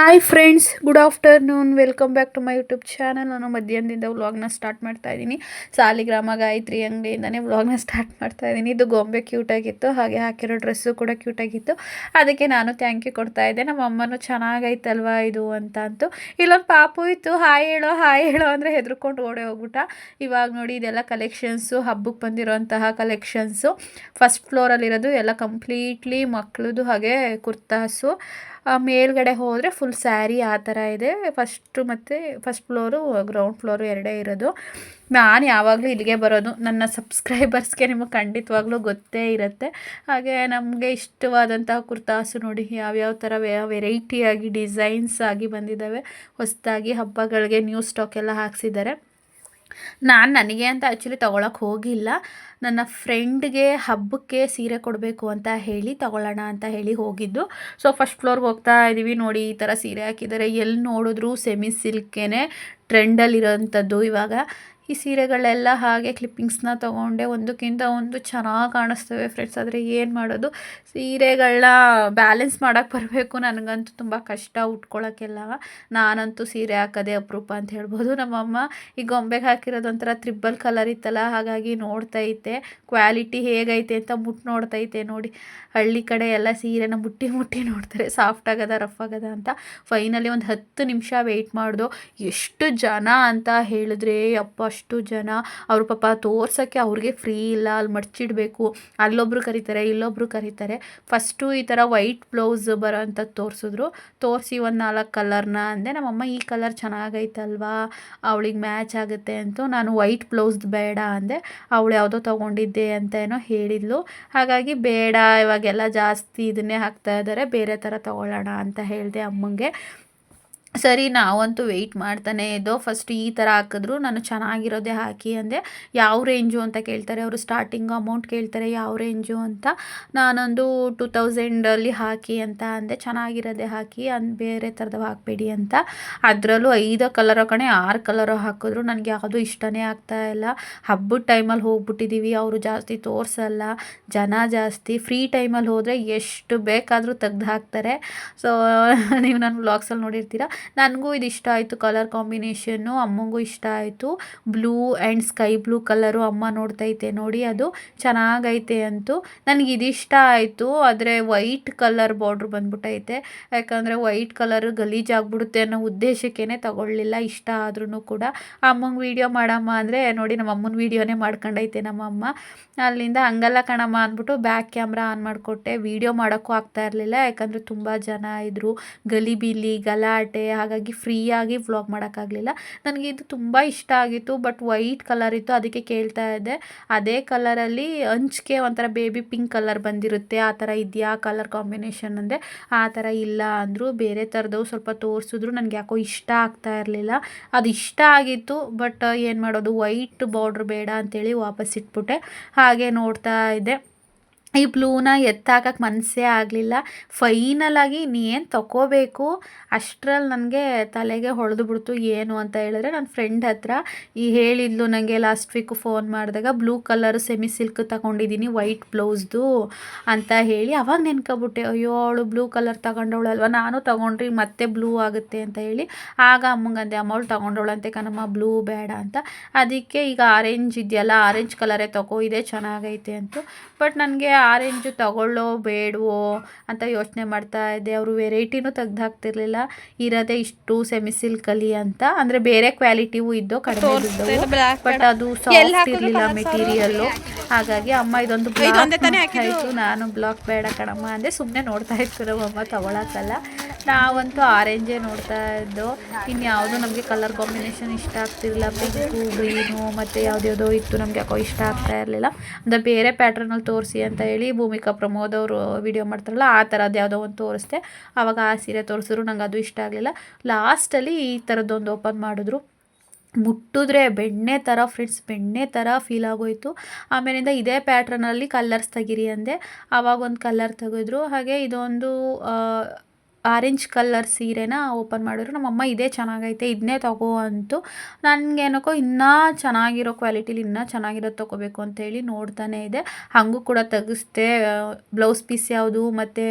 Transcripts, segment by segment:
Hi friends good afternoon welcome back to my YouTube channel ನಾನು ಮಧ್ಯಾಹ್ನದಿಂದ ವ್ಲಾಗ್ನ start ಮಾಡ್ತಾ ಇದ್ದೀನಿ. ಸಾಲಿಗ್ರಾಮ ಗಾಯತ್ರಿ ಅಂಗಡಿಯಿಂದನೇ ವ್ಲಾಗ್ನ ಸ್ಟಾರ್ಟ್ ಮಾಡ್ತಾ ಇದ್ದೀನಿ. ಇದು ಗೊಂಬೆ ಕ್ಯೂಟಾಗಿತ್ತು ಹಾಗೆ ಹಾಕಿರೋ ಡ್ರೆಸ್ಸು ಕೂಡ ಕ್ಯೂಟಾಗಿತ್ತು ಅದಕ್ಕೆ ನಾನು ಥ್ಯಾಂಕ್ ಯು ಕೊಡ್ತಾ ಇದ್ದೆ. ನಮ್ಮ ಅಮ್ಮನೂ ಚೆನ್ನಾಗೈತಲ್ವಾ ಇದು ಅಂತ ಅಂತು. ಇಲ್ಲೊಂದು ಪಾಪು ಇತ್ತು. ಹಾಯ್ ಹೇಳೋ ಹಾಯ್ ಹೇಳೋ ಅಂದರೆ ಹೆದರ್ಕೊಂಡು ಓಡೇ ಹೋಗ್ಬಿಟ್ಟ. ಇವಾಗ ನೋಡಿ ಇದೆಲ್ಲ ಕಲೆಕ್ಷನ್ಸು ಹಬ್ಬಕ್ಕೆ ಬಂದಿರೋಂತಹ ಕಲೆಕ್ಷನ್ಸು ಫಸ್ಟ್ ಫ್ಲೋರಲ್ಲಿರೋದು ಎಲ್ಲ ಕಂಪ್ಲೀಟ್ಲಿ ಮಕ್ಕಳದು ಹಾಗೆ ಕುರ್ತಾಸು ಮೇಲ್ಗಡೆ ಹೋದರೆ ಫುಲ್ ಸ್ಯಾರಿ ಆ ಥರ ಇದೆ. ಫಸ್ಟು ಮತ್ತು ಫಸ್ಟ್ ಫ್ಲೋರು ಗ್ರೌಂಡ್ ಫ್ಲೋರು ಎರಡೇ ಇರೋದು. ನಾನು ಯಾವಾಗಲೂ ಇಲ್ಲಿಗೆ ಬರೋದು. ನನ್ನ ಸಬ್ಸ್ಕ್ರೈಬರ್ಸ್ಗೆ ನಿಮಗೆ ಖಂಡಿತವಾಗ್ಲೂ ಗೊತ್ತೇ ಇರುತ್ತೆ. ಹಾಗೆ ನಮಗೆ ಇಷ್ಟವಾದಂತಹ ಕುರ್ತಾಸು ನೋಡಿ, ಯಾವ್ಯಾವ ಥರ ವೆರೈಟಿಯಾಗಿ ಡಿಸೈನ್ಸ್ ಆಗಿ ಬಂದಿದ್ದಾವೆ ಹೊಸದಾಗಿ ಹಬ್ಬಗಳಿಗೆ ನ್ಯೂ ಸ್ಟಾಕ್ ಎಲ್ಲ ಹಾಕ್ಸಿದ್ದಾರೆ. ನಾನು ನನಗೆ ಅಂತ ಆ್ಯಕ್ಚುಲಿ ತೊಗೊಳಕ್ಕೆ ಹೋಗಿಲ್ಲ. ನನ್ನ ಫ್ರೆಂಡ್ಗೆ ಹಬ್ಬಕ್ಕೆ ಸೀರೆ ಕೊಡಬೇಕು ಅಂತ ಹೇಳಿ ತೊಗೊಳ್ಳೋಣ ಅಂತ ಹೇಳಿ ಹೋಗಿದ್ದು. ಸೊ ಫಸ್ಟ್ ಫ್ಲೋರ್ಗೆ ಹೋಗ್ತಾ ಇದ್ದೀವಿ ನೋಡಿ, ಈ ಥರ ಸೀರೆ ಹಾಕಿದ್ದಾರೆ. ಎಲ್ಲಿ ನೋಡಿದ್ರು ಸೆಮಿ ಸಿಲ್ಕೇನೆ ಟ್ರೆಂಡಲ್ಲಿರೋಂಥದ್ದು ಇವಾಗ. ಈ ಸೀರೆಗಳೆಲ್ಲ ಹಾಗೆ ಕ್ಲಿಪ್ಪಿಂಗ್ಸ್ನ ತೊಗೊಂಡೆ. ಒಂದಕ್ಕಿಂತ ಒಂದು ಚೆನ್ನಾಗಿ ಕಾಣಿಸ್ತವೆ ಫ್ರೆಂಡ್ಸ್ ಆದರೆ ಏನು ಮಾಡೋದು? ಸೀರೆಗಳನ್ನ ಬ್ಯಾಲೆನ್ಸ್ ಮಾಡೋಕ್ಕೆ ಬರಬೇಕು. ನನಗಂತೂ ತುಂಬ ಕಷ್ಟ ಉಟ್ಕೊಳ್ಳೋಕ್ಕೆಲ್ಲ ನಾನಂತೂ ಸೀರೆ ಹಾಕೋದೇ ಅಪರೂಪ ಅಂತ ಹೇಳ್ಬೋದು. ನಮ್ಮಮ್ಮ ಈ ಗೊಂಬೆಗೆ ಹಾಕಿರೋದು ಒಂಥರ ತ್ರಿಬ್ಬಲ್ ಕಲರ್ ಇತ್ತಲ್ಲ, ಹಾಗಾಗಿ ನೋಡ್ತೈತೆ ಕ್ವಾಲಿಟಿ ಹೇಗೈತೆ ಅಂತ ಮುಟ್ಟು ನೋಡ್ತೈತೆ ನೋಡಿ. ಹಳ್ಳಿ ಕಡೆ ಎಲ್ಲ ಸೀರೆನ ಮುಟ್ಟಿ ಮುಟ್ಟಿ ನೋಡ್ತಾರೆ. ಸಾಫ್ಟ್ ಆಗದ ರಫ್ ಆಗದ ಅಂತ. ಫೈನಲಿ ಒಂದು ಹತ್ತು ನಿಮಿಷ ವೆಯ್ಟ್ ಮಾಡಿದೋ. ಎಷ್ಟು ಜನ ಅಂತ ಹೇಳಿದ್ರೆ, ಅಪ್ಪ ಅಷ್ಟು ಜನ ಅವ್ರ ಪಾಪ ತೋರ್ಸೋಕ್ಕೆ ಅವ್ರಿಗೆ ಫ್ರೀ ಇಲ್ಲ, ಅಲ್ಲಿ ಮಡ್ಚಿಡಬೇಕು. ಅಲ್ಲೊಬ್ರು ಕರೀತಾರೆ, ಇಲ್ಲೊಬ್ರು ಕರೀತಾರೆ. ಫಸ್ಟು ಈ ಥರ ವೈಟ್ ಬ್ಲೌಸ್ ಬರೋ ಅಂಥದ್ದು ತೋರಿಸಿದ್ರು. ತೋರಿಸಿ ಒಂದು ನಾಲ್ಕು ಕಲರ್ನ ಅಂದೆ, ನಮ್ಮಮ್ಮ ಈ ಕಲರ್ ಚೆನ್ನಾಗೈತಲ್ವಾ? ಅವಳಿಗೆ ಮ್ಯಾಚ್ ಆಗುತ್ತೆ ಅಂತೂ ನಾನು ವೈಟ್ ಬ್ಲೌಸ್ದು ಬೇಡ ಅಂದೆ. ಅವಳು ಯಾವುದೋ ತೊಗೊಂಡಿದ್ದೆ ಅಂತ ಏನೋ ಹೇಳಿದ್ಲು. ಹಾಗಾಗಿ ಬೇಡ, ಇವಾಗೆಲ್ಲ ಜಾಸ್ತಿ ಇದನ್ನೇ ಹಾಕ್ತಾ ಇದ್ದಾರೆ. ಬೇರೆ ಥರ ತೊಗೊಳ್ಳೋಣ ಅಂತ ಹೇಳಿದೆ ಅಮ್ಮಂಗೆ. ಸರಿ, ನಾವಂತೂ ವೆಯ್ಟ್ ಮಾಡ್ತಾನೆ ಇದ್ದೋ ಫಸ್ಟ್ ಈ ಥರ ಹಾಕಿದ್ರು, ನಾನು ಚೆನ್ನಾಗಿರೋದೇ ಹಾಕಿ ಅಂದೆ. ಯಾವ ರೇಂಜು ಅಂತ ಕೇಳ್ತಾರೆ, ಅವರು ಸ್ಟಾರ್ಟಿಂಗ್ ಅಮೌಂಟ್ ಕೇಳ್ತಾರೆ, ಯಾವ ರೇಂಜು ಅಂತ. ನಾನೊಂದು ಟು ತೌಸಂಡಲ್ಲಿ ಹಾಕಿ ಅಂತ ಅಂದೆ, ಚೆನ್ನಾಗಿರೋದೇ ಹಾಕಿ, ಅನ್ ಬೇರೆ ಥರದ ಹಾಕಬೇಡಿ ಅಂತ. ಅದರಲ್ಲೂ ಐದು ಕಲರೋ ಕಣೆ, ಆರು ಕಲರೋ ಹಾಕಿದ್ರು, ನನಗೆ ಯಾವುದೂ ಇಷ್ಟನೇ ಆಗ್ತಾ ಇಲ್ಲ. ಹಬ್ಬದ ಟೈಮಲ್ಲಿ ಹೋಗ್ಬಿಟ್ಟಿದ್ದೀವಿ ಅವರು ಜಾಸ್ತಿ ತೋರಿಸಲ್ಲ, ಜನ ಜಾಸ್ತಿ. ಫ್ರೀ ಟೈಮಲ್ಲಿ ಹೋದರೆ ಎಷ್ಟು ಬೇಕಾದರೂ ತೆಗ್ದು ಹಾಕ್ತಾರೆ. ಸೊ ನೀವು ನನ್ನ ವ್ಲಾಗ್ಸಲ್ಲಿ ನೋಡಿರ್ತೀರ? ನನಗೂ ಇದು ಇಷ್ಟ ಆಯಿತು ಕಲರ್ ಕಾಂಬಿನೇಷನ್ನು, ಅಮ್ಮಂಗೂ ಇಷ್ಟ ಆಯಿತು. Blue and sky blue colour ಅಮ್ಮ ನೋಡ್ತೈತೆ ನೋಡಿ, ಅದು ಚೆನ್ನಾಗೈತೆ ಅಂತೂ. ನನಗೆ ಇದಿಷ್ಟ ಆಯಿತು, ಆದರೆ ವೈಟ್ ಕಲರ್ ಬಾರ್ಡ್ರ್ ಬಂದ್ಬಿಟ್ಟೈತೆ ಯಾಕಂದರೆ ವೈಟ್ ಕಲರ್ ಗಲೀಜಾಗ್ಬಿಡುತ್ತೆ ಅನ್ನೋ ಉದ್ದೇಶಕ್ಕೇ ತಗೊಳ್ಳಿಲ್ಲ, ಇಷ್ಟ ಆದ್ರೂ ಕೂಡ. ಅಮ್ಮಂಗೆ ವೀಡಿಯೋ ಮಾಡಮ್ಮ ಅಂದರೆ, ನೋಡಿ, ನಮ್ಮ ಅಮ್ಮನ ವೀಡಿಯೋನೇ ಮಾಡ್ಕೊಂಡೈತೆ ನಮ್ಮಮ್ಮ ಅಲ್ಲಿಂದ ಹಂಗಲ್ಲ ಕಣಮ್ಮ ಅಂದ್ಬಿಟ್ಟು ಬ್ಯಾಕ್ ಕ್ಯಾಮ್ರಾ ಆನ್ ಮಾಡಿಕೊಟ್ಟೆ. ವೀಡಿಯೋ ಮಾಡೋಕ್ಕೂ ಆಗ್ತಾ ಇರಲಿಲ್ಲ, ಯಾಕಂದರೆ ತುಂಬ ಜನ ಇದ್ದರು ಗಲಿಬಿಲಿ, ಗಲಾಟೆ ಹಾಗಾಗಿ ಫ್ರೀಯಾಗಿ ವ್ಲಾಗ್ ಮಾಡೋಕ್ಕಾಗಲಿಲ್ಲ. ನನಗೆ ಇದು ತುಂಬ ಇಷ್ಟ ಆಗಿತ್ತು, ಬಟ್ ವೈಟ್ ಕಲರ್ ಇತ್ತು, ಅದಕ್ಕೆ ಕೇಳ್ತಾ ಇದ್ದೆ. ಅದೇ ಕಲರಲ್ಲಿ ಹಂಚಿಕೆ ಒಂಥರ ಬೇಬಿ ಪಿಂಕ್ ಕಲರ್ ಬಂದಿರುತ್ತೆ, ಆ ಥರ ಇದೆಯಾ ಕಲರ್ ಕಾಂಬಿನೇಷನ್ ಅಂದೆ. ಆ ಥರ ಇಲ್ಲ ಅಂದರು, ಬೇರೆ ಥರದವು ಸ್ವಲ್ಪ ತೋರಿಸಿದ್ರು, ನನಗೆ ಯಾಕೋ ಇಷ್ಟ ಆಗ್ತಾ ಇರಲಿಲ್ಲ. ಅದು ಇಷ್ಟ ಆಗಿತ್ತು, ಬಟ್ ಏನು ಮಾಡೋದು, ವೈಟ್ ಬಾರ್ಡ್ರ್ ಬೇಡ ಅಂತೇಳಿ ವಾಪಸ್ ಇಟ್ಬಿಟ್ಟೆ. ಹಾಗೆ ನೋಡ್ತಾ ಇದ್ದೆ. ಈ ಬ್ಲೂನ ಎತ್ತಾಕಕ್ಕೆ ಮನಸ್ಸೇ ಆಗಲಿಲ್ಲ. ಫೈನಲಾಗಿ ಏನು ತಗೋಬೇಕು ಅಷ್ಟರಲ್ಲಿ ನನಗೆ ತಲೆಗೆ ಹೊಳೆದು ಬಿಡ್ತು. ಏನು ಅಂತ ಹೇಳಿದ್ರೆ ನನ್ನ ಫ್ರೆಂಡ್ ಹತ್ರ ಈ ಹೇಳಿದ್ಲು ನನಗೆ ಲಾಸ್ಟ್ ವೀಕ್ ಫೋನ್ ಮಾಡಿದಾಗ, ಬ್ಲೂ ಕಲರ್ ಸೆಮಿ ಸಿಲ್ಕ್ ತಗೊಂಡಿದ್ದೀನಿ ವೈಟ್ ಬ್ಲೌಸ್ದು ಅಂತ ಹೇಳಿ ಅವಾಗ ನೆನ್ಕೊಬಿಟ್ಟೆ. ಅಯ್ಯೋ, ಅವಳು ಬ್ಲೂ ಕಲರ್ ತಗೊಂಡವಳಲ್ವ? ನಾನು ತಗೊಂಡ್ರಿ ಮತ್ತೆ ಬ್ಲೂ ಆಗುತ್ತೆ ಅಂತ ಹೇಳಿ, ಆಗ ಅಮ್ಮಂಗಂದೆ ಅಮ್ಮ ಅವಳು ತಗೊಂಡವಳಂತೆ ಕಣಮ್ಮ, ಬ್ಲೂ ಬೇಡ ಅಂತ. ಅದಕ್ಕೆ ಈಗ ಆರೆಂಜ್ ಇದೆಯಲ್ಲ ಆರೆಂಜ್ ಕಲರೇ ತಗೋ ಇದೆ ಚೆನ್ನಾಗೈತೆ ಅಂತು. ಬಟ್ ನನಗೆ ಆರೆಂಜು ತಗೊಳ್ಳೋ ಬೇಡವೋ ಅಂತ ಯೋಚನೆ ಮಾಡ್ತಾ ಇದ್ದೆ. ಅವರು ವೆರೈಟಿನೂ ತೆಗ್ದು ಹಾಕ್ತಿರ್ಲಿಲ್ಲ ಇರೋದೇ ಇಷ್ಟು ಸೆಮಿ ಸಿಲ್ಕಲ್ಲಿ ಅಂತ. ಅಂದರೆ ಬೇರೆ ಕ್ವಾಲಿಟಿವು ಇದ್ದೋ ಕಡಿಮೆ ಇದ್ದವು ಬಟ್ ಅದು ಸಾಫ್ಟ್ ಇರಲಿಲ್ಲ ಮೆಟೀರಿಯಲ್ಲು ಹಾಗಾಗಿ ಅಮ್ಮ ಇದೊಂದು ಬ್ಲಾಕ್ ಆಯಿತು. ನಾನು ಬ್ಲಾಕ್ ಬೇಡ ಕಣಮ್ಮ ಅಂದ್ರೆ ಸುಮ್ಮನೆ ನೋಡ್ತಾ ಇತ್ತು ಅಮ್ಮ ತಗೊಳಕ್ಕಲ್ಲ. ನಾವಂತೂ ಆರೆಂಜೇ ನೋಡ್ತಾ ಇದ್ದೋ. ಇನ್ಯಾವುದು ನಮಗೆ ಕಲರ್ ಕಾಂಬಿನೇಷನ್ ಇಷ್ಟ ಆಗ್ತಿರಲಿಲ್ಲ. ಪಿಂಕು ಗ್ರೀನು ಮತ್ತು ಯಾವುದ್ಯಾವುದೋ ಇತ್ತು. ನಮಗೆ ಯಾಕೋ ಇಷ್ಟ ಆಗ್ತಾ ಇರಲಿಲ್ಲ. ಅಂದರೆ ಬೇರೆ ಪ್ಯಾಟ್ರನಲ್ಲಿ ತೋರಿಸಿ ಅಂತ ಹೇಳಿ ಭೂಮಿಕಾ ಪ್ರಮೋದ್ ಅವರು ವಿಡಿಯೋ ಮಾಡ್ತಾರಲ್ಲ, ಆ ಥರದ್ದು ಯಾವುದೋ ಒಂದು ತೋರಿಸ್ದೆ. ಆವಾಗ ಆ ಸೀರೆ ತೋರಿಸಿದ್ರು, ನಂಗೆ ಅದು ಇಷ್ಟ ಆಗಲಿಲ್ಲ. ಲಾಸ್ಟಲ್ಲಿ ಈ ಥರದ್ದೊಂದು ಓಪನ್ ಮಾಡಿದ್ರು. ಮುಟ್ಟಿದ್ರೆ ಬೆಣ್ಣೆ ಥರ ಫ್ರೆಂಡ್ಸ್ ಬೆಣ್ಣೆ ಥರ ಫೀಲ್ ಆಗೋಯ್ತು. ಆಮೇಲಿಂದ ಇದೇ ಪ್ಯಾಟ್ರನಲ್ಲಿ ಕಲರ್ಸ್ ತೆಗಿರಿ ಅಂದೆ. ಆವಾಗ ಒಂದು ಕಲರ್ ತೆಗೆದ್ರು. ಹಾಗೆ ಇದೊಂದು ಆರೆಂಜ್ ಕಲ್ಲರ್ ಸೀರೆನ ಓಪನ್ ಮಾಡಿದ್ರು. ನಮ್ಮಮ್ಮ ಇದೇ ಚೆನ್ನಾಗೈತೆ ಇದನ್ನೇ ತಗೋ ಅಂತು. ನನಗೇನಕ್ಕೋ ಇನ್ನೂ ಚೆನ್ನಾಗಿರೋ ಕ್ವಾಲಿಟಿಲಿ ಇನ್ನೂ ಚೆನ್ನಾಗಿರೋದು ತೊಗೋಬೇಕು ಅಂತೇಳಿ ನೋಡ್ತಾನೆ ಇದೆ. ಹಾಗೂ ಕೂಡ ತೆಗೆಸ್ದೆ ಬ್ಲೌಸ್ ಪೀಸ್ ಯಾವುದು ಮತ್ತು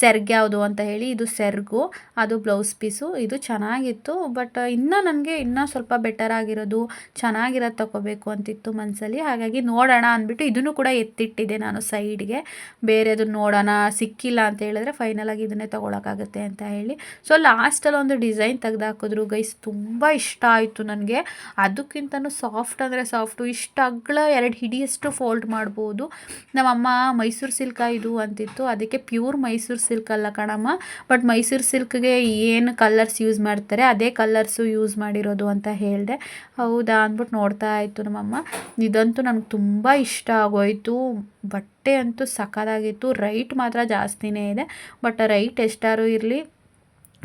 ಸೆರ್ಗ್ ಯಾವುದು ಅಂತ ಹೇಳಿ ಇದು ಸೆರ್ಗು, ಅದು ಬ್ಲೌಸ್ ಪೀಸು. ಇದು ಚೆನ್ನಾಗಿತ್ತು, ಬಟ್ ಇನ್ನೂ ನನಗೆ ಇನ್ನೂ ಸ್ವಲ್ಪ ಬೆಟರ್ ಆಗಿರೋದು, ಚೆನ್ನಾಗಿರೋದು ತೊಗೋಬೇಕು ಅಂತಿತ್ತು ಮನಸ್ಸಲ್ಲಿ ಹಾಗಾಗಿ ನೋಡೋಣ ಅಂದ್ಬಿಟ್ಟು ಇದನ್ನು ಕೂಡ ಎತ್ತಿಟ್ಟಿದ್ದೆ ನಾನು ಸೈಡ್ಗೆ. ಬೇರೆದು ನೋಡೋಣ, ಸಿಕ್ಕಿಲ್ಲ ಅಂತ ಹೇಳಿದ್ರೆ ಫೈನಲ್ ಆಗಿ ಇದನ್ನೇ ತೊಗೊಳಕ್ಕಾಗುತ್ತೆ. ಅಂತ ಹೇಳಿ. ಸೊ ಲಾಸ್ಟಲ್ಲಿ ಒಂದು ಡಿಸೈನ್ ತೆಗೆದು ಹಾಕಿದ್ರು ಗೈಸ್ ತುಂಬ ಇಷ್ಟ ಆಯಿತು ನನಗೆ. ಅದಕ್ಕಿಂತನೂ ಸಾಫ್ಟ್ ಅಂದರೆ ಸಾಫ್ಟು ಇಷ್ಟು ಅಗ್ಳ ಎರಡು ಹಿಡಿಯಷ್ಟು ಫೋಲ್ಡ್ ಮಾಡ್ಬೋದು. ನಮ್ಮಮ್ಮ ಮೈಸೂರು ಸಿಲ್ಕ ಇದು ಅಂತಿತ್ತು. ಅದಕ್ಕೆ ಪ್ಯೂರ್ ಮೈಸೂರು ಸಿಲ್ಕ್ ಅಲ್ಲ ಕಣಮ್ಮ. ಬಟ್ ಮೈಸೂರು ಸಿಲ್ಕ್ಗೆ ಏನು ಕಲರ್ಸ್ ಯೂಸ್ ಮಾಡ್ತಾರೆ, ಅದೇ ಕಲ್ಲರ್ಸು ಯೂಸ್ ಮಾಡಿರೋದು ಅಂತ ಹೇಳಿದೆ. ಹೌದಾ ಅಂದ್ಬಿಟ್ಟು ನೋಡ್ತಾ ಇತ್ತು ನಮ್ಮಮ್ಮ. ಇದಂತೂ ನನಗೆ ತುಂಬ ಇಷ್ಟ ಆಗೋಯ್ತು. ಬಟ್ಟೆ ಅಂತೂ ಸಖತ್ತಾಗಿತ್ತು. ರೈಟ್ ಮಾತ್ರ ಜಾಸ್ತಿನೇ ಇದೆ. ಬಟ್ ರೈಟ್ ಎಷ್ಟಾದ್ರು ಇರಲಿ.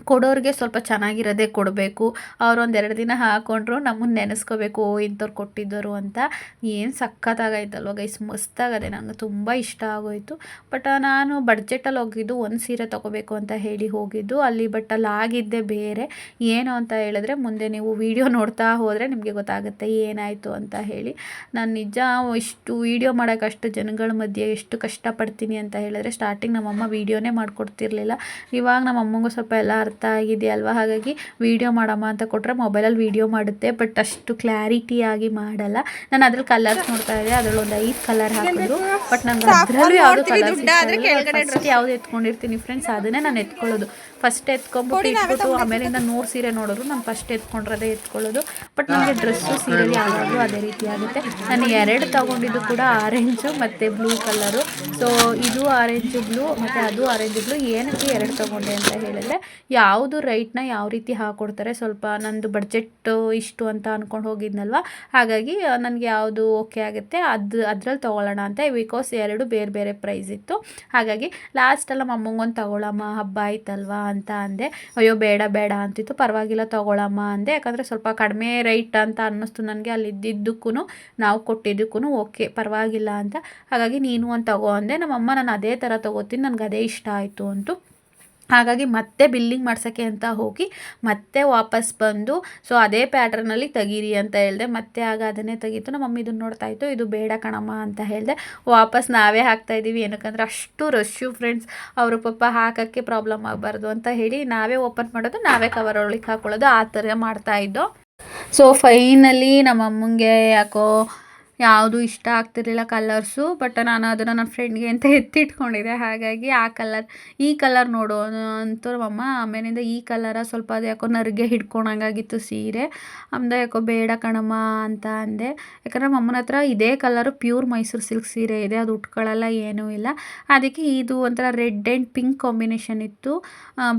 ಕೊಡೋರಿಗೆ ಸ್ವಲ್ಪ ಚೆನ್ನಾಗಿರೋದೇ ಕೊಡಬೇಕು. ಅವ್ರು ಒಂದೆರಡು ದಿನ ಹಾಕ್ಕೊಂಡ್ರು ನಮ್ಮನ್ನು ನೆನೆಸ್ಕೋಬೇಕು, ಓ, ಇಂಥವ್ರು ಕೊಟ್ಟಿದ್ದರು ಅಂತ. ಏನು ಸಖತ್ತಾಗೈತಲ್ವ ಗೈಸ್, ಮಸ್ತಾಗದೆ ನನಗೆ ತುಂಬ ಇಷ್ಟ ಆಗೋಯಿತು. ಬಟ್ ನಾನು ಬಡ್ಜೆಟಲ್ಲಿ ಹೋಗಿದ್ದು ಒಂದು ಸೀರೆ ತೊಗೋಬೇಕು ಅಂತ ಹೇಳಿ ಹೋಗಿದ್ದು. ಅಲ್ಲಿ ಬಟ್ ಅಲ್ಲಿ ಆಗಿದ್ದೆ ಬೇರೆ. ಏನು ಅಂತ ಹೇಳಿದ್ರೆ ಮುಂದೆ ನೀವು ವಿಡಿಯೋ ನೋಡ್ತಾ ಹೋದರೆ ನಿಮಗೆ ಗೊತ್ತಾಗುತ್ತೆ ಏನಾಯಿತು ಅಂತ ಹೇಳಿ. ನಾನು ನಿಜ, ಇಷ್ಟು ವೀಡಿಯೋ ಮಾಡೋಕೆ ಅಷ್ಟು ಜನಗಳ ಮಧ್ಯೆ ಎಷ್ಟು ಕಷ್ಟಪಡ್ತೀನಿ ಅಂತ ಹೇಳಿದ್ರೆ ಸ್ಟಾರ್ಟಿಂಗ್ ನಮ್ಮಮ್ಮ ವೀಡಿಯೋನೇ ಮಾಡಿಕೊಡ್ತಿರ್ಲಿಲ್ಲ. ಇವಾಗ ನಮ್ಮ ಅಮ್ಮಂಗೂ ಸ್ವಲ್ಪ ಎಲ್ಲ ಅರ್ಥ ಆಗಿದೆ ಅಲ್ವಾ ಹಾಗಾಗಿ ವೀಡಿಯೋ ಮಾಡಮ್ಮ ಅಂತ ಕೊಟ್ಟರೆ ಮೊಬೈಲಲ್ಲಿ ವೀಡಿಯೋ ಮಾಡುತ್ತೆ ಬಟ್ ಅಷ್ಟು ಕ್ಲಾರಿಟಿಯಾಗಿ ಮಾಡಲ್ಲ. ನಾನು ಅದ್ರಲ್ಲಿ ಕಲರ್ಸ್ ನೋಡ್ತಾ ಇದ್ದೆ ಅದ್ರಲ್ಲಿ ಒಂದು ಐದು ಕಲರ್ ಹಾಕಿದ್ರು ಬಟ್ ನಂಗೆ ಅದರಲ್ಲೂ ಯಾವುದು ಕಲರ್ ಯಾವ್ದು ಎತ್ಕೊಂಡಿರ್ತೀನಿ ಫ್ರೆಂಡ್ಸ್ ಅದನ್ನೇ ನಾನು ಎತ್ಕೊಳ್ಳೋದು. ಫಸ್ಟ್ ಎತ್ಕೊಂಡ್ಬಿಟ್ಟು ಇಟ್ಬಿಟ್ಟು ಆಮೇಲಿಂದ ನೂರು ಸೀರೆ ನೋಡೋರು ನಾನು ಫಸ್ಟ್ ಎತ್ಕೊಂಡ್ರದೇ ಎತ್ಕೊಳ್ಳೋದು. ಬಟ್ ನನಗೆ ಡ್ರೆಸ್ಸು ಸೀರೆ ಯಾವಾಗಲೂ ಅದೇ ರೀತಿ ಆಗುತ್ತೆ. ನಾನು ಎರಡು ತಗೊಂಡಿದ್ದು ಕೂಡ ಆರೆಂಜು ಮತ್ತು ಬ್ಲೂ ಕಲರು ಸೊ ಇದು ಆರೆಂಜು ಬ್ಲೂ ಮತ್ತು ಅದು ಆರೆಂಜ್ ಬ್ಲೂ ಏನಕ್ಕೆ ಎರಡು ತೊಗೊಂಡೆ ಅಂತ ಹೇಳಿದ್ರೆ ಯಾವುದು ರೈಟ್ನ ಯಾವ ರೀತಿ ಹಾಕ್ಕೊಡ್ತಾರೆ ಸ್ವಲ್ಪ ನಂದು ಬಡ್ಜೆಟ್ ಇಷ್ಟು ಅಂತ ಅಂದ್ಕೊಂಡು ಹೋಗಿದ್ನಲ್ವ? ಹಾಗಾಗಿ ನನಗೆ ಯಾವುದು ಓಕೆ ಆಗುತ್ತೆ ಅದು ಅದ್ರಲ್ಲಿ ತೊಗೊಳ್ಳೋಣ ಅಂತ ಬಿಕಾಸ್ ಎರಡು ಬೇರೆ ಬೇರೆ ಪ್ರೈಸ್ ಇತ್ತು. ಹಾಗಾಗಿ ಲಾಸ್ಟೆಲ್ಲ ಮಮ್ಮಂಗೊಂದು ತಗೊಳಮ್ಮ ಹಬ್ಬ ಆಯ್ತಲ್ವಾ ಅಂತ ಅಂದೆ, ಅಯ್ಯೋ, ಬೇಡ ಬೇಡ ಅಂತಿತ್ತು. ಪರವಾಗಿಲ್ಲ ತೊಗೊಳಮ್ಮ ಅಂದೆ. ಯಾಕಂದರೆ ಸ್ವಲ್ಪ ಕಡಿಮೆ ರೈಟ್ ಅಂತ ಅನ್ನಿಸ್ತು ನನಗೆ ಅಲ್ಲಿ ಇದ್ದಿದ್ದಕ್ಕೂ ನಾವು ಕೊಟ್ಟಿದ್ದಕ್ಕೂ ಓಕೆ, ಪರವಾಗಿಲ್ಲ ಅಂತ. ಹಾಗಾಗಿ ನೀನು ಒಂದು ತಗೋ ಅಂದೆ. ನಮ್ಮಮ್ಮ, ನಾನು ಅದೇ ಥರ ತೊಗೋತೀನಿ, ನನಗೆ ಅದೇ ಇಷ್ಟ ಆಯಿತು ಅಂತು. ಹಾಗಾಗಿ ಮತ್ತೆ ಬಿಲ್ಲಿಂಗ್ ಮಾಡ್ಸೋಕ್ಕೆ ಅಂತ ಹೋಗಿ ಮತ್ತೆ ವಾಪಸ್ ಬಂದು ಸೊ ಅದೇ ಪ್ಯಾಟ್ರನಲ್ಲಿ ತೆಗೀರಿ ಅಂತ ಹೇಳಿದೆ. ಮತ್ತೆ ಆಗ ಅದನ್ನೇ ತೆಗೀತು. ನಮ್ಮ ಮಮ್ಮಿ ಇದನ್ನು ನೋಡ್ತಾ ಇತ್ತು. ಇದು ಬೇಡ ಕಣಮ್ಮ ಅಂತ ಹೇಳಿದೆ. ವಾಪಸ್ ನಾವೇ ಹಾಕ್ತಾ ಇದ್ದೀವಿ. ಏನಕ್ಕಂದ್ರೆ ಅಷ್ಟು ರಶ್ಶು ಫ್ರೆಂಡ್ಸ್ ಅವರು ಪಾಪ ಹಾಕೋಕ್ಕೆ ಪ್ರಾಬ್ಲಮ್ ಆಗಬಾರ್ದು ಅಂತ ಹೇಳಿ ನಾವೇ ಓಪನ್ ಮಾಡೋದು, ನಾವೇ ಕವರ್ ಒಳಗೆ ಹಾಕೊಳ್ಳೋದು. ಆ ಥರ ಮಾಡ್ತಾ ಇದ್ದೋ. ಸೊ ಫೈನಲಿ ನಮ್ಮ ಅಮ್ಮಂಗೆ ಯಾಕೋ ಯಾವುದು ಇಷ್ಟ ಆಗ್ತಿರಲಿಲ್ಲ ಕಲರ್ಸು ಬಟ್ ನಾನು ಅದನ್ನು ನನ್ನ ಫ್ರೆಂಡ್ಗೆ ಅಂತ ಎತ್ತಿಟ್ಕೊಂಡಿದ್ದೆ. ಹಾಗಾಗಿ ಆ ಕಲರ್ ಈ ಕಲರ್ ನೋಡು ಅಂತೂ ನಮ್ಮಮ್ಮ ಆಮೇಲಿಂದ ಈ ಕಲರ ಸ್ವಲ್ಪ ಅದು ಯಾಕೋ ನರಿಗೆ ಹಿಡ್ಕೊಂಡಂಗಾಗಿತ್ತು ಸೀರೆ. ಆಮೇಲೆ ಯಾಕೋ ಬೇಡ ಕಣಮ್ಮ ಅಂತ ಅಂದೆ. ಯಾಕಂದರೆ ನಮ್ಮಮ್ಮನ ಹತ್ರ ಇದೇ ಕಲರು ಪ್ಯೂರ್ ಮೈಸೂರು ಸಿಲ್ಕ್ ಸೀರೆ ಇದೆ, ಅದು ಉಟ್ಕೊಳ್ಳಲ್ಲ ಏನೂ ಇಲ್ಲ. ಅದಕ್ಕೆ ಇದು ಒಂಥರ ರೆಡ್ ಆ್ಯಂಡ್ ಪಿಂಕ್ ಕಾಂಬಿನೇಷನ್ ಇತ್ತು.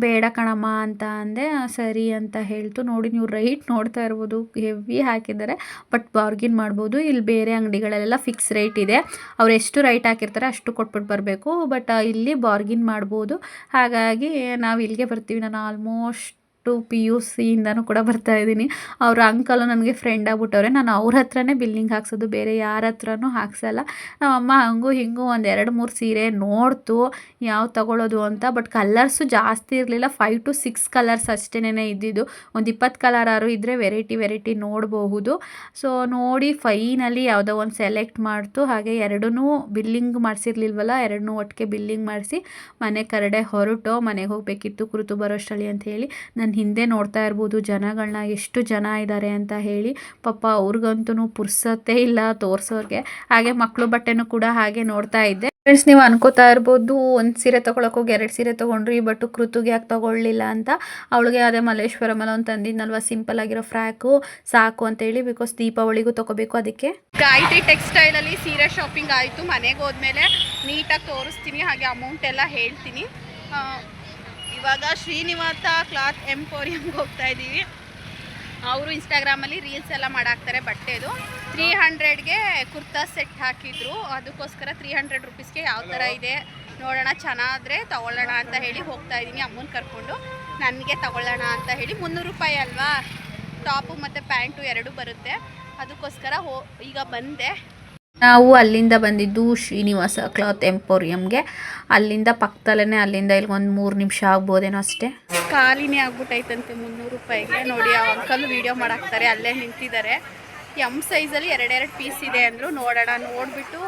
ಬೇಡ ಕಣಮ್ಮ ಅಂತ ಅಂದೆ. ಸರಿ ಅಂತ ಹೇಳ್ತು. ನೋಡಿ ನೀವು ರೈಟ್ ನೋಡ್ತಾ ಇರ್ಬೋದು ಹೆವಿ ಹಾಕಿದ್ದಾರೆ ಬಟ್ ಬಾರ್ಗಿನ್ ಮಾಡ್ಬೋದು. ಇಲ್ಲಿ ಬೇರೆ ಅಂಗಡಿಗಳಲ್ಲೆಲ್ಲ ಫಿಕ್ಸ್ ರೇಟ್ ಇದೆ. ಅವ್ರು ಎಷ್ಟು ರೈಟ್ ಹಾಕಿರ್ತಾರೆ ಅಷ್ಟು ಕೊಟ್ಬಿಟ್ಟು ಬರಬೇಕು. ಬಟ್ ಇಲ್ಲಿ ಬಾರ್ಗಿನ್ ಮಾಡ್ಬೋದು. ಹಾಗಾಗಿ ನಾವು ಇಲ್ಲಿಗೆ ಬರ್ತೀವಿ. ನಾನು ಆಲ್ಮೋಸ್ಟ್ ಪಿ ಯು ಸಿಯಿಂದನೂ ಕೂಡ ಬರ್ತಾ ಇದ್ದೀನಿ. ಅವ್ರ ಅಂಕಲು ನನಗೆ ಫ್ರೆಂಡ್ ಆಗ್ಬಿಟ್ಟವ್ರೆ. ನಾನು ಅವ್ರ ಹತ್ರನೇ ಬಿಲ್ಲಿಂಗ್ ಹಾಕ್ಸೋದು. ಬೇರೆ ಯಾರ ಹತ್ರನೂ ಹಾಕ್ಸಲ್ಲ. ನಮ್ಮಮ್ಮ ಹಂಗೂ ಹಿಂಗೂ ಒಂದು ಎರಡು ಮೂರು ಸೀರೆ ನೋಡ್ತು. ಯಾವ ತಗೊಳ್ಳೋದು ಅಂತ. ಬಟ್ ಕಲರ್ಸು ಜಾಸ್ತಿ ಇರಲಿಲ್ಲ. ಫೈವ್ ಟು ಸಿಕ್ಸ್ ಕಲರ್ಸ್ ಅಷ್ಟೇನೇ ಇದ್ದಿದ್ದು. ಒಂದು ಇಪ್ಪತ್ತು ಆರು ಇದ್ದರೆ ವೆರೈಟಿ ವೆರೈಟಿ ನೋಡಬಹುದು. ಸೊ ನೋಡಿ ಫೈನಲಿ ಯಾವುದೋ ಒಂದು ಸೆಲೆಕ್ಟ್ ಮಾಡ್ತು. ಹಾಗೆ ಎರಡೂ ಬಿಲ್ಲಿಂಗ್ ಮಾಡಿಸಿರ್ಲಿಲ್ವಲ್ಲ? ಎರಡನ್ನೂ ಒಟ್ಟಿಗೆ ಬಿಲ್ಲಿಂಗ್ ಮಾಡಿಸಿ ಮನೆ ಕರಡೆ ಹೊರಟು ಮನೆಗೆ ಹೋಗಬೇಕಿತ್ತು. ಕುರುತು ಬರೋಷ್ಟರಲ್ಲಿ ಅಂತ ಹೇಳಿ. ನಾನು ಹಿಂದೆ ನೋಡ್ತಾ ಇರ್ಬೋದು ಜನಗಳನ್ನ ಎಷ್ಟು ಜನ ಇದ್ದಾರೆ ಅಂತ ಹೇಳಿ ಪಾಪ ಅವ್ರಿಗಂತೂ ಪುರ್ಸತ್ತೇ ಇಲ್ಲ ತೋರಿಸೋರಿಗೆ. ಹಾಗೆ ಮಕ್ಕಳು ಬಟ್ಟೆನೂ ಕೂಡ ಹಾಗೆ ನೋಡ್ತಾ ಇದ್ದೆ. ಫ್ರೆಂಡ್ಸ್ ನೀವು ಅನ್ಕೋತಾ ಇರ್ಬೋದು, ಒಂದು ಸೀರೆ ತೊಗೊಳಕ್ಕೆ ಹೋಗಿ ಎರಡು ಸೀರೆ ತೊಗೊಂಡ್ರಿ ಬಟ್ ಕೃತುಗೆ ಯಾಕೆ ತೊಗೊಳ್ಳಿಲ್ಲ ಅಂತ. ಅವಳಿಗೆ ಅದೇ ಮಲ್ಲೇಶ್ವರಮಲ್ಲ ಒಂದು ತಂದಿದ್ನಲ್ವ ಸಿಂಪಲ್ ಆಗಿರೋ ಫ್ರಾಕು ಸಾಕು ಅಂತೇಳಿ ಬಿಕಾಸ್ ದೀಪಾವಳಿಗೂ ತೊಗೋಬೇಕು ಅದಕ್ಕೆ. ಗಾಯತ್ರಿ ಟೆಕ್ಸ್ಟೈಲಲ್ಲಿ ಸೀರೆ ಶಾಪಿಂಗ್ ಆಯಿತು, ಮನೆಗೆ ಹೋದ್ಮೇಲೆ ನೀಟಾಗಿ ತೋರಿಸ್ತೀನಿ, ಹಾಗೆ ಅಮೌಂಟ್ ಎಲ್ಲ ಹೇಳ್ತೀನಿ. ಇವಾಗ ಶ್ರೀನಿವಾಸ ಕ್ಲಾತ್ ಎಂಪೋರಿಯಂಗೆ ಹೋಗ್ತಾ ಇದ್ದೀವಿ. ಅವರು ಇನ್ಸ್ಟಾಗ್ರಾಮಲ್ಲಿ ರೀಲ್ಸ್ ಎಲ್ಲ ಮಾಡಾಕ್ತಾರೆ ಬಟ್ಟೆದು. ತ್ರೀ ಹಂಡ್ರೆಡ್ಗೆ ಕುರ್ತಾ ಸೆಟ್ ಹಾಕಿದ್ರು. ಅದಕ್ಕೋಸ್ಕರ ತ್ರೀ ಹಂಡ್ರೆಡ್ ರುಪೀಸ್ಗೆ ಯಾವ ಥರ ಇದೆ ನೋಡೋಣ, ಚೆನ್ನಾದ್ರೆ ತಗೊಳ್ಳೋಣ ಅಂತ ಹೇಳಿ ಹೋಗ್ತಾ ಇದ್ದೀನಿ ಅಮ್ಮನ ಕರ್ಕೊಂಡು. ನನಗೆ ತಗೊಳ್ಳೋಣ ಅಂತ ಹೇಳಿ ಮುನ್ನೂರು ರೂಪಾಯಿ ಅಲ್ವಾ? ಟಾಪು ಮತ್ತು ಪ್ಯಾಂಟು ಎರಡು ಬರುತ್ತೆ. ಅದಕ್ಕೋಸ್ಕರ ಹೋ ಈಗ ಬಂದೆ. ನಾವು ಅಲ್ಲಿಂದ ಬಂದಿದ್ದು ಶ್ರೀನಿವಾಸ ಕ್ಲಾತ್ ಎಂಪೋರಿಯಂಗೆ. ಅಲ್ಲಿಂದ ಪಕ್ಕದಲ್ಲೇ ಅಲ್ಲಿಂದ ಇಲ್ಲಿ ಒಂದು ಮೂರು ನಿಮಿಷ ಆಗ್ಬೋದೇನೋ ಅಷ್ಟೇ. ಖಾಲಿನೇ ಆಗ್ಬಿಟ್ಟೈತಂತೆ ಮುನ್ನೂರು ರೂಪಾಯಿಗೆ. ನೋಡಿ, ಆ ಅಂಕಲ್ ವಿಡಿಯೋ ಮಾಡಾಕ್ತಾರೆ, ಅಲ್ಲೇ ನಿಂತಿದ್ದಾರೆ. ಎಂ ಸೈಜಲ್ಲಿ ಎರಡೆರಡು ಪೀಸ್ ಇದೆ ಅಂದರು ನೋಡೋಣ, ನೋಡಿಬಿಟ್ಟು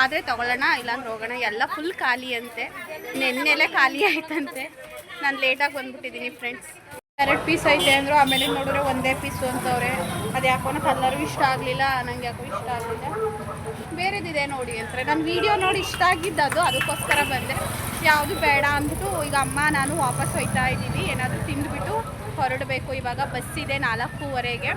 ಆದರೆ ತೊಗೊಳ್ಳೋಣ, ಇಲ್ಲಾಂದ್ರೆ ಹೋಗೋಣ. ಎಲ್ಲ ಫುಲ್ ಖಾಲಿ ಅಂತೆ. ನೆನ್ನೆಲೆ ಖಾಲಿ ಆಯ್ತಂತೆ. ನಾನು ಲೇಟಾಗಿ ಬಂದ್ಬಿಟ್ಟಿದ್ದೀನಿ ಫ್ರೆಂಡ್ಸ್ ಎರಡು ಪೀಸ್ ಐತೆ ಅಂದರು, ಆಮೇಲೆ ನೋಡಿದ್ರೆ ಒಂದೇ ಪೀಸು ಅಂತವ್ರೆ. ಅದು ಯಾಕೋ ಕಲ್ಲರು ಇಷ್ಟ ಆಗಲಿಲ್ಲ, ನಂಗೆ ಯಾಕೋ ಇಷ್ಟ ಆಗಲಿಲ್ಲ. ಬೇರೆದಿದೆ ನೋಡಿ ಅಂತಾರೆ. ನನ್ನ ವಿಡಿಯೋ ನೋಡಿ ಇಷ್ಟ ಆಗಿದ್ದದು, ಅದಕ್ಕೋಸ್ಕರ ಬಂದೆ. ಯಾವುದು ಬೇಡ ಅಂದ್ಬಿಟ್ಟು ಈಗ ಅಮ್ಮ, ನಾನು ವಾಪಸ್ ಹೋಯ್ತಾ ಇದ್ದೀನಿ. ಏನಾದರೂ ತಿಂದುಬಿಟ್ಟು ಹೊರಡಬೇಕು. ಇವಾಗ ಬಸ್ ಇದೆ ನಾಲ್ಕೂವರೆಗೆ.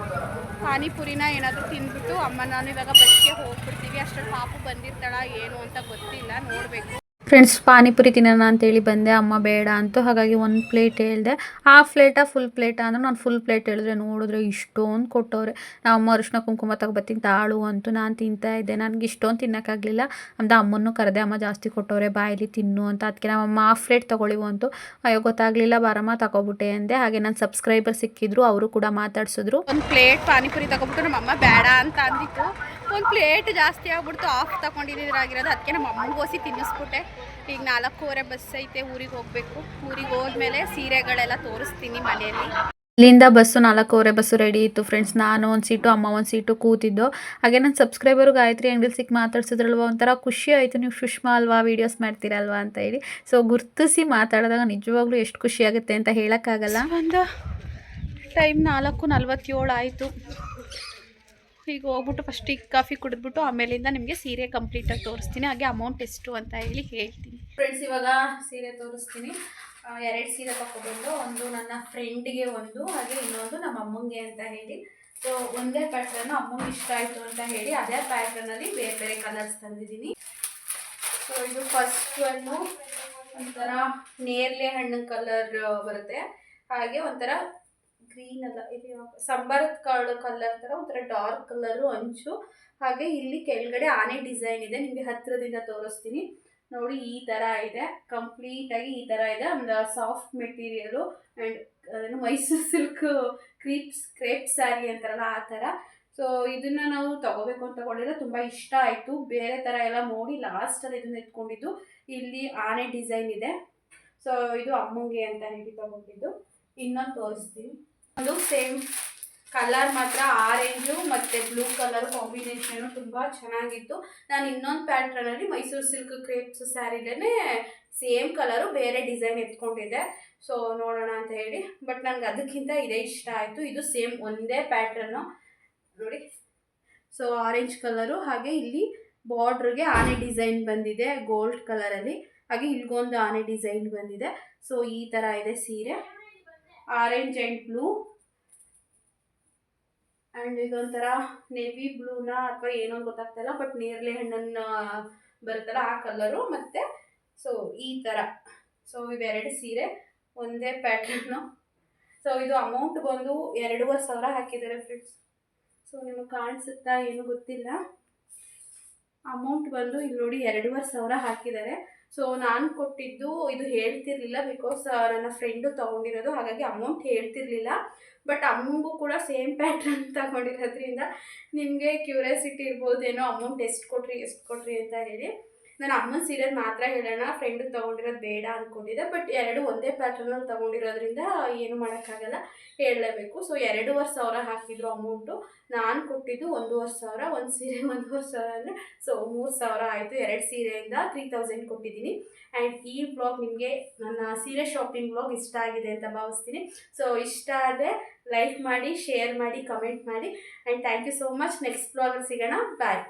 ಪಾನಿಪುರಿನ ಏನಾದರೂ ತಿಂದುಬಿಟ್ಟು ಅಮ್ಮ, ನಾನು ಇವಾಗ ಬಸ್ಗೆ ಹೋಗ್ಬಿಡ್ತೀವಿ. ಅಷ್ಟರಲ್ಲಿ ಪಾಪು ಬಂದಿರ್ತಾಳ, ಏನು ಅಂತ ಗೊತ್ತಿಲ್ಲ. ನೋಡಬೇಕು. ಫ್ರೆಂಡ್ಸ್ ಪಾನಿಪುರಿ ತಿನ್ನೋಣ ಅಂತೇಳಿ ಬಂದೆ. ಅಮ್ಮ ಬೇಡ ಅಂತು ಹಾಗಾಗಿ ಒಂದು ಪ್ಲೇಟ್ ಹೇಳಿದೆ. ಹಾಫ್ ಪ್ಲೇಟಾ ಫುಲ್ ಪ್ಲೇಟಾ ಅಂದ್ರೆ ನಾನು ಫುಲ್ ಪ್ಲೇಟ್ ಹೇಳಿದ್ರೆ ನೋಡಿದ್ರೆ ಇಷ್ಟೊಂದು ಕೊಟ್ಟವ್ರೆ. ನಾವು ಅಮ್ಮ ಅರಿಶಿನ ಕುಂಕುಮ ತಗೊಬತ್ತೀನಿ ತಾಳು ಅಂತೂ ನಾನು ತಿಂತಾ ಇದ್ದೆ. ನನಗೆ ಇಷ್ಟೊಂದು ತಿನ್ನೋಕ್ಕಾಗಲಿಲ್ಲ. ಅಂದ ಅಮ್ಮನ್ನು ಕರೆದೆ, ಅಮ್ಮ ಜಾಸ್ತಿ ಕೊಟ್ಟವ್ರೆ, ಬಾಯಲ್ಲಿ ತಿನ್ನು ಅಂತ. ಅದಕ್ಕೆ ನಮ್ಮಮ್ಮ ಹಾಫ್ ಪ್ಲೇಟ್ ತೊಗೊಳಿವು ಅಂತು. ಅಯ್ಯೋ, ಗೊತ್ತಾಗಲಿಲ್ಲ, ಬಾರಮ್ಮ, ತಗೊಬಿಟ್ಟೆ ಅಂದೆ. ಹಾಗೆ ನನ್ನ ಸಬ್ಸ್ಕ್ರೈಬರ್ ಸಿಕ್ಕಿದ್ರು, ಅವರು ಕೂಡ ಮಾತಾಡಿಸಿದ್ರು. ಒಂದು ಪ್ಲೇಟ್ ಪಾನಿಪುರಿ ತಗೊಬಿಟ್ಟು ನಮ್ಮ ಅಮ್ಮ ಬೇಡ ಅಂತ ಅಂದಿತ್ತು. ಒಂದು ಪ್ಲೇಟ್ ಜಾಸ್ತಿ ಆಗ್ಬಿಡ್ತು. ಆಫ್ ತಗೊಂಡಿದ್ದಿದ್ರಾಗಿರೋದು ಅದಕ್ಕೆ ನಮ್ಮ ಅಮ್ಮಗೋಸಿ ತಿನ್ನಿಸ್ಬಿಟ್ಟೆ. ಈಗ ನಾಲ್ಕೂವರೆ ಬಸ್ ಐತೆ ಊರಿಗೆ ಹೋಗಬೇಕು. ಊರಿಗೆ ಹೋದ್ಮೇಲೆ ಸೀರೆಗಳೆಲ್ಲ ತೋರಿಸ್ತೀನಿ ಮನೆಯಲ್ಲಿ. ಇಲ್ಲಿಂದ ಬಸ್ಸು ನಾಲ್ಕೂವರೆ ಬಸ್ಸು ರೆಡಿ ಇತ್ತು ಫ್ರೆಂಡ್ಸ್ ನಾನು ಒಂದು ಸೀಟು ಅಮ್ಮ ಒಂದು ಸೀಟು ಕೂತಿದ್ದು. ಹಾಗೆ ನನ್ನ ಸಬ್ಸ್ಕ್ರೈಬರು ಗಾಯತ್ರಿ ಅಂಗಡಿ ಸಿಕ್ಕಿ ಮಾತಾಡ್ಸಿದ್ರಲ್ವ ಒಂಥರ ಖುಷಿ ಆಯಿತು. ನೀವು ಸುಷ್ಮಾ ಅಲ್ವಾ ವೀಡಿಯೋಸ್ ಮಾಡ್ತೀರಲ್ವಾ ಅಂತ ಹೇಳಿ. ಸೊ ಗುರ್ತಿಸಿ ಮಾತಾಡಿದಾಗ ನಿಜವಾಗ್ಲೂ ಎಷ್ಟು ಖುಷಿ ಆಗುತ್ತೆ ಅಂತ ಹೇಳೋಕ್ಕಾಗಲ್ಲ. ಒಂದು ಟೈಮ್ ನಾಲ್ಕು ನಲ್ವತ್ತೇಳು ಆಯಿತು. ಈಗ ಹೋಗ್ಬಿಟ್ಟು ಫಸ್ಟ್ ಈಗ ಕಾಫಿ ಕುಡಿದ್ಬಿಟ್ಟು ಆಮೇಲಿಂದ ನಿಮಗೆ ಸೀರೆ ಕಂಪ್ಲೀಟಾಗಿ ತೋರಿಸ್ತೀನಿ. ಹಾಗೆ ಅಮೌಂಟ್ ಎಷ್ಟು ಅಂತ ಹೇಳಿ ಹೇಳ್ತೀನಿ. ಫ್ರೆಂಡ್ಸ್ ಇವಾಗ ಸೀರೆ ತೋರಿಸ್ತೀನಿ. ಎರಡು ಸೀರೆ ತಗೊಬಂದು ಒಂದು ನನ್ನ ಫ್ರೆಂಡ್ಗೆ ಒಂದು, ಹಾಗೆ ಇನ್ನೊಂದು ನಮ್ಮ ಅಮ್ಮಂಗೆ ಅಂತ ಹೇಳಿ. ಸೊ ಒಂದೇ ಪ್ಯಾಟ್ರನ್ ಅಮ್ಮಂಗೆ ಇಷ್ಟ ಆಯಿತು ಅಂತ ಹೇಳಿ ಅದೇ ಪ್ಯಾಟ್ರನಲ್ಲಿ ಬೇರೆ ಬೇರೆ ಕಲರ್ಸ್ ತಂದಿದ್ದೀನಿ. ಸೊ ಇದು ಫಸ್ಟ್ ಒಂದು ಒಂಥರ ನೇರಳೆ ಹಣ್ಣು ಕಲರ್ ಬರುತ್ತೆ. ಹಾಗೆ ಒಂಥರ ಗ್ರೀನ್ ಅಲ್ಲ, ಇದು ಸಂಬಾರದ ಕಾಳು ಕಲರ್ ಥರ ಒಂಥರ ಡಾರ್ಕ್ ಕಲರು ಅಂಚು. ಹಾಗೆ ಇಲ್ಲಿ ಕೆಳಗಡೆ ಆನೆ ಡಿಸೈನ್ ಇದೆ, ನಿಮಗೆ ಹತ್ತಿರದಿಂದ ತೋರಿಸ್ತೀನಿ. ನೋಡಿ, ಈ ಥರ ಇದೆ. ಕಂಪ್ಲೀಟಾಗಿ ಈ ಥರ ಇದೆ. ಒಂದು ಸಾಫ್ಟ್ ಮೆಟೀರಿಯಲು ಆ್ಯಂಡ್ ಏನು Mysuru silk crepes crepe saree ಅಂತಾರಲ್ಲ, ಆ ಥರ ಸೊ ಇದನ್ನು ನಾವು ತಗೋಬೇಕು ಅಂತ ತಗೊಂಡಿದ್ರೆ ತುಂಬ ಇಷ್ಟ ಆಯಿತು. ಬೇರೆ ಥರ ಎಲ್ಲ ನೋಡಿ ಲಾಸ್ಟಲ್ಲಿ ಇದನ್ನ ಎತ್ಕೊಂಡಿದ್ದು ಇಲ್ಲಿ ಆನೆ ಡಿಸೈನ್ ಇದೆ. ಸೊ ಇದು ಅಮ್ಮಂಗೆ ಅಂತ ಹೇಳಿ ತಗೊಂಡಿದ್ದು. ಇನ್ನೊಂದು ತೋರಿಸ್ತೀನಿ. ಅದು ಸೇಮ್ ಕಲರ್ ಮಾತ್ರ ಆರೆಂಜು ಮತ್ತು ಬ್ಲೂ ಕಲರ್ ಕಾಂಬಿನೇಷನು ತುಂಬ ಚೆನ್ನಾಗಿತ್ತು. ನಾನು ಇನ್ನೊಂದು ಪ್ಯಾಟ್ರನಲ್ಲಿ ಮೈಸೂರು ಸಿಲ್ಕ್ ಕ್ರೇಪ್ಸ್ ಸ್ಯಾರಿಲೇ ಸೇಮ್ ಕಲರು ಬೇರೆ ಡಿಸೈನ್ ಎತ್ಕೊಂಡಿದ್ದೆ. ಸೊ ನೋಡೋಣ ಅಂತ ಹೇಳಿ. ಬಟ್ ನನಗೆ ಅದಕ್ಕಿಂತ ಇದೇ ಇಷ್ಟ ಆಯಿತು. ಇದು ಸೇಮ್ ಒಂದೇ ಪ್ಯಾಟ್ರನ್ನು ನೋಡಿ. ಸೊ ಆರೆಂಜ್ ಕಲರು ಹಾಗೆ ಇಲ್ಲಿ ಬಾರ್ಡ್ರಿಗೆ ಆನೆ ಡಿಸೈನ್ ಬಂದಿದೆ ಗೋಲ್ಡ್ ಕಲರಲ್ಲಿ ಹಾಗೆ ಇಲ್ಗೊಂದು ಆನೆ ಡಿಸೈನ್ ಬಂದಿದೆ. ಸೊ ಈ ಥರ ಇದೆ ಸೀರೆ. ಆರೆಂಜ್ ಆ್ಯಂಡ್ ಬ್ಲೂ ಆ್ಯಂಡ್ ಇದೊಂಥರ ನೇವಿ ಬ್ಲೂನ ಅಥವಾ ಏನೋ ಗೊತ್ತಾಗ್ತಾಯಿಲ್ಲ ಬಟ್ ನೇರಳೆ ಹಣ್ಣನ್ನು ಬರುತ್ತಲ್ಲ ಆ ಕಲರು ಮತ್ತು ಸೊ ಈ ಥರ ಸೊ ಇವೆರಡು ಸೀರೆ, ಒಂದೇ ಪ್ಯಾಟ್ರನ್ನು ಸೊ ಇದು ಅಮೌಂಟ್ ಬಂದು ಎರಡೂವರೆ ಸಾವಿರ ಹಾಕಿದ್ದಾರೆ ಫ್ರೆಂಡ್ಸ್ ಸೊ ನಿಮಗೆ ಕಾಣಿಸುತ್ತಾ ಏನು ಗೊತ್ತಿಲ್ಲ. ಅಮೌಂಟ್ ಬಂದು ಇಲ್ಲಿ ನೋಡಿ ಎರಡೂವರೆ ಸಾವಿರ ಹಾಕಿದ್ದಾರೆ. ಸೊ ನಾನು ಕೊಟ್ಟಿದ್ದು ಇದು ಹೇಳ್ತಿರ್ಲಿಲ್ಲ ಬಿಕಾಸ್ ನನ್ನ ಫ್ರೆಂಡು ತೊಗೊಂಡಿರೋದು. ಹಾಗಾಗಿ ಅಮೌಂಟ್ ಹೇಳ್ತಿರ್ಲಿಲ್ಲ. ಬಟ್ ಅಮ್ಮಗೂ ಕೂಡ ಸೇಮ್ ಪ್ಯಾಟ್ರನ್ ತಗೊಂಡಿರೋದ್ರಿಂದ ನಿಮಗೆ ಕ್ಯೂರಿಯಾಸಿಟಿ ಇರ್ಬೋದೇನೋ ಅಮೌಂಟ್ ಎಷ್ಟು ಕೊಟ್ರಿ ಎಷ್ಟು ಕೊಟ್ರಿ ಅಂತ ಹೇಳಿ. ನಾನು ಅಮ್ಮನ ಸೀರೆ ಮಾತ್ರ ಹೇಳೋಣ. ಫ್ರೆಂಡ್ ತೊಗೊಂಡಿರೋದು ಬೇಡ ಅಂದ್ಕೊಂಡಿದ್ದೆ ಬಟ್ ಎರಡು ಒಂದೇ ಪ್ಯಾಟ್ರನಲ್ಲಿ ತೊಗೊಂಡಿರೋದ್ರಿಂದ ಏನು ಮಾಡೋಕ್ಕಾಗಲ್ಲ, ಹೇಳಲೇಬೇಕು. ಸೊ ಎರಡೂವರೆ ಸಾವಿರ ಹಾಕಿದ್ರು ಅಮೌಂಟು ನಾನು ಕೊಟ್ಟಿದ್ದು ಒಂದೂವರೆ ಸಾವಿರ, ಒಂದು ಸೀರೆ ಒಂದೂವರೆ ಸಾವಿರ ಅಂದರೆ ಸೊ ಮೂರು ಸಾವಿರ ಆಯಿತು. ಎರಡು ಸೀರೆಯಿಂದ ತ್ರೀ ತೌಸಂಡ್ ಕೊಟ್ಟಿದ್ದೀನಿ. ಆ್ಯಂಡ್ ಈ ಬ್ಲಾಗ್ ನಿಮಗೆ ನನ್ನ ಸೀರೆ ಶಾಪಿಂಗ್ ಬ್ಲಾಗ್ ಇಷ್ಟ ಆಗಿದೆ ಅಂತ ಭಾವಿಸ್ತೀನಿ. ಸೊ ಇಷ್ಟ ಆದರೆ ಲೈಕ್ ಮಾಡಿ ಶೇರ್ ಮಾಡಿ ಕಮೆಂಟ್ ಮಾಡಿ. And thank you so much next ಬ್ಲಾಗಲ್ಲಿ ಸಿಗೋಣ. ಬಾಯ್